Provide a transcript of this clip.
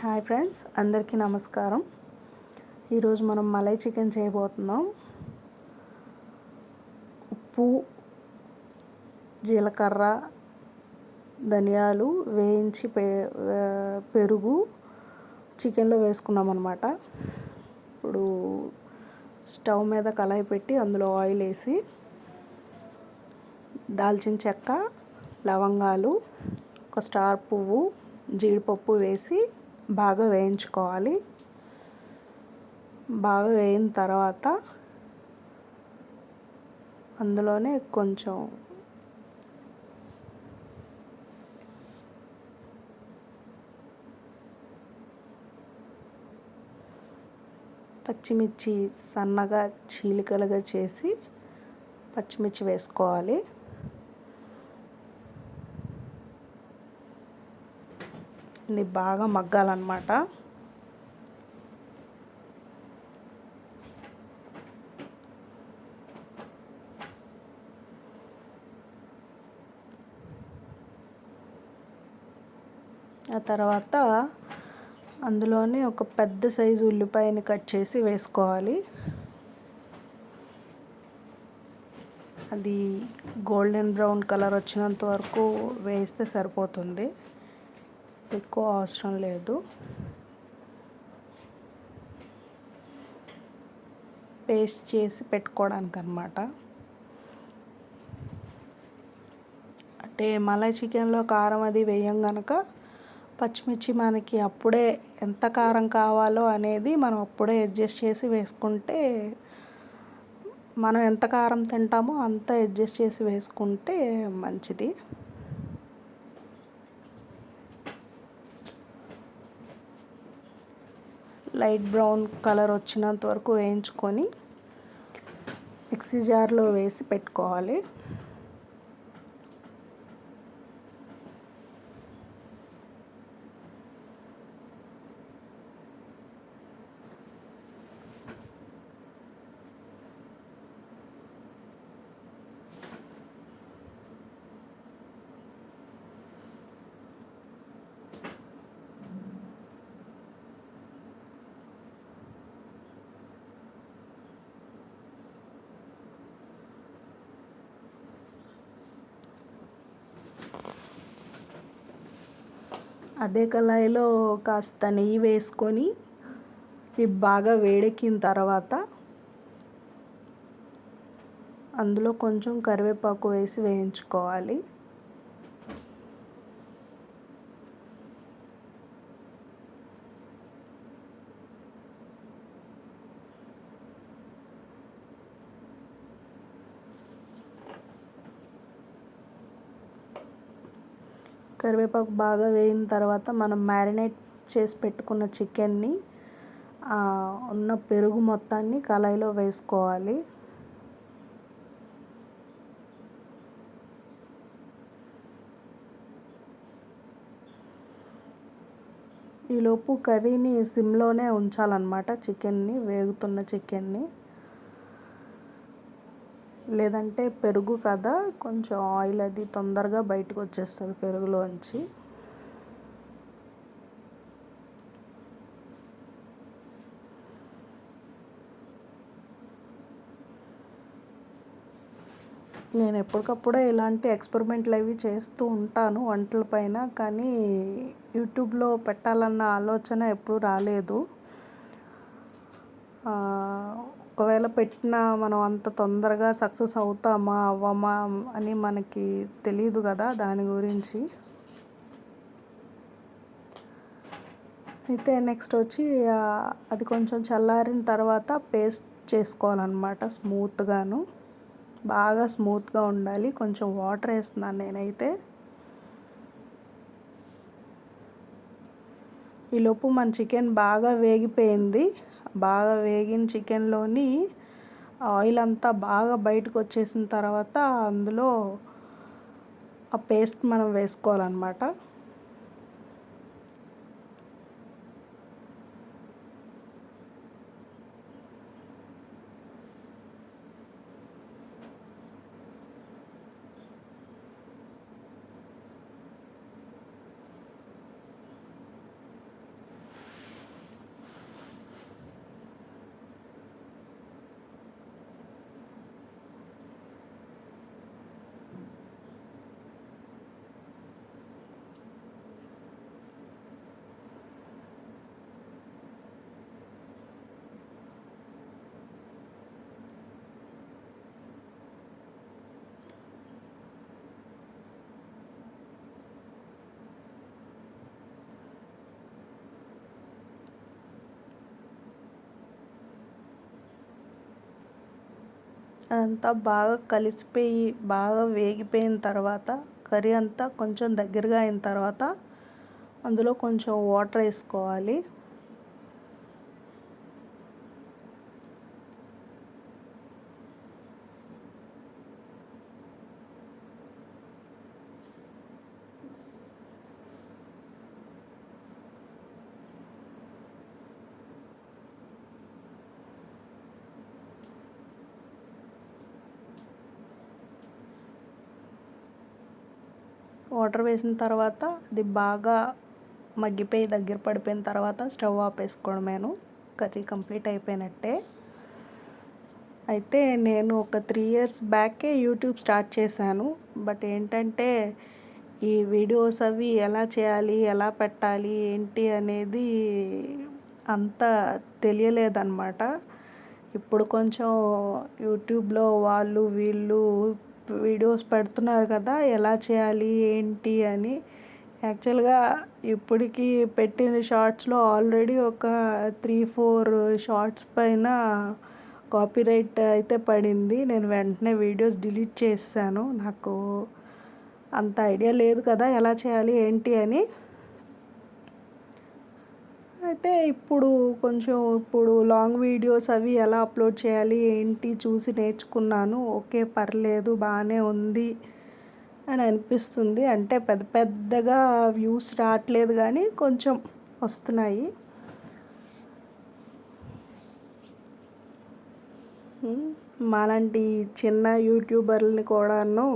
Hi friends అందరికీ నమస్కారం. ఈరోజు మనం మలై చికెన్ చేయబోతున్నాం. ఉప్పు జీలకర్ర ధనియాలు వేయించి పె పెరుగు చికెన్లో వేసుకున్నాం అనమాట ఇప్పుడు స్టవ్ మీద కళాయి పెట్టి అందులో ఆయిల్ వేసి దాల్చిన చెక్క లవంగాలు ఒక స్టార్ పువ్వు జీడిపప్పు వేసి బాగా వేయించుకోవాలి. బాగా వేయిన తర్వాత అందులోనే కొంచెం పచ్చిమిర్చి సన్నగా చీలికలుగా చేసి పచ్చిమిర్చి వేసుకోవాలి. ఇది బాగా మగ్గాలన్నమాట. ఆ తర్వాత అందులోనే ఒక పెద్ద సైజు ఉల్లిపాయని కట్ చేసి వేసుకోవాలి. అది గోల్డెన్ బ్రౌన్ కలర్ వచ్చినంత వరకు వేస్తే సరిపోతుంది. ఎక్కువ అవసరం లేదు. పేస్ట్ చేసి పెట్టుకోవడానికి అనమాట అంటే మలై చికెన్లో కారం అది వేయం కనుక పచ్చిమిర్చి మనకి అప్పుడే ఎంత కారం కావాలో అనేది మనం అప్పుడే అడ్జస్ట్ చేసి వేసుకుంటే మనం ఎంత కారం తింటామో అంత అడ్జస్ట్ చేసి వేసుకుంటే మంచిది. లైట్ బ్రౌన్ కలర్ వచ్చినంత వరకు వేయించుకొని మిక్సీ జార్లో వేసి పెట్టుకోవాలి. అదే కళాయిలో కాస్త నెయ్యి వేసుకొని ఇది బాగా వేడెక్కిన తర్వాత అందులో కొంచెం కరివేపాకు వేసి వేయించుకోవాలి. కరివేపాకు బాగా వేయిన తర్వాత మనం మ్యారినేట్ చేసి పెట్టుకున్న చికెన్ని ఉన్న పెరుగు మొత్తాన్ని కళాయిలో వేసుకోవాలి. ఈలోపు కర్రీని సిమ్లోనే ఉంచాలన్నమాట చికెన్ని వేగుతున్న చికెన్ని. లేదంటే పెరుగు కదా కొంచెం ఆయిల్ అది తొందరగా బయటకు వచ్చేస్తుంది పెరుగులోంచి. నేను ఎప్పటికప్పుడే ఇలాంటి ఎక్స్పెరిమెంట్లు అవి చేస్తూ ఉంటాను వంటల పైన కానీ యూట్యూబ్లో పెట్టాలన్న ఆలోచన ఎప్పుడు రాలేదు. ఒకవేళ పెట్టినా మనం అంత తొందరగా సక్సెస్ అవుతామా అవ్వమా అని మనకి తెలియదు కదా దాని గురించి. అయితే నెక్స్ట్ వచ్చి అది కొంచెం చల్లారిన తర్వాత పేస్ట్ చేసుకోవాలన్నమాట స్మూత్గాను. బాగా స్మూత్గా ఉండాలి. కొంచెం వాటర్ వేస్తున్నాను నేనైతే. ఈలోపు మన చికెన్ బాగా వేగిపోయింది. బాగా వేగిన చికెన్లోని ఆయిల్ అంతా బాగా బయటకు వచ్చేసిన తర్వాత అందులో ఆ పేస్ట్ మనం వేసుకోవాలన్నమాట. అదంతా బాగా కలిసిపోయి బాగా వేగిపోయిన తర్వాత కర్రీ అంతా కొంచెం దగ్గరగా అయిన తర్వాత అందులో కొంచెం వాటర్ వేసుకోవాలి. వాటర్ వేసిన తర్వాత అది బాగా మగ్గిపోయి దగ్గర పడిపోయిన తర్వాత స్టవ్ ఆపేసుకోవడమేను కర్రీ కంప్లీట్ అయిపోయినట్టే. అయితే నేను ఒక త్రీ ఇయర్స్ బ్యాకే యూట్యూబ్ స్టార్ట్ చేశాను. బట్ ఏంటంటే ఈ వీడియోస్ అవి ఎలా చేయాలి ఎలా పెట్టాలి ఏంటి అనేది అంత తెలియలేదన్నమాట. ఇప్పుడు కొంచెం యూట్యూబ్లో వాళ్ళు వీళ్ళు వీడియోస్ పెడుతున్నారు కదా ఎలా చేయాలి ఏంటి అని. యాక్చువల్గా ఇప్పటికి పెట్టిన షార్ట్స్లో ఆల్రెడీ ఒక త్రీ ఫోర్ షార్ట్స్ పైన కాపీరైట్ అయితే పడింది. నేను వెంటనే వీడియోస్ డిలీట్ చేశాను. నాకు అంత ఐడియా లేదు కదా ఎలా చేయాలి ఏంటి అని. అయితే ఇప్పుడు కొంచెం ఇప్పుడు లాంగ్ వీడియోస్ అవి ఎలా అప్లోడ్ చేయాలి ఏంటి చూసి నేర్చుకున్నాను ఓకే పర్లేదు బాగానే ఉంది అని అనిపిస్తుంది. అంటే పెద్ద పెద్దగా వ్యూస్ రావట్లేదు కానీ కొంచెం వస్తున్నాయి. మాలాంటి చిన్న యూట్యూబర్లని కూడాను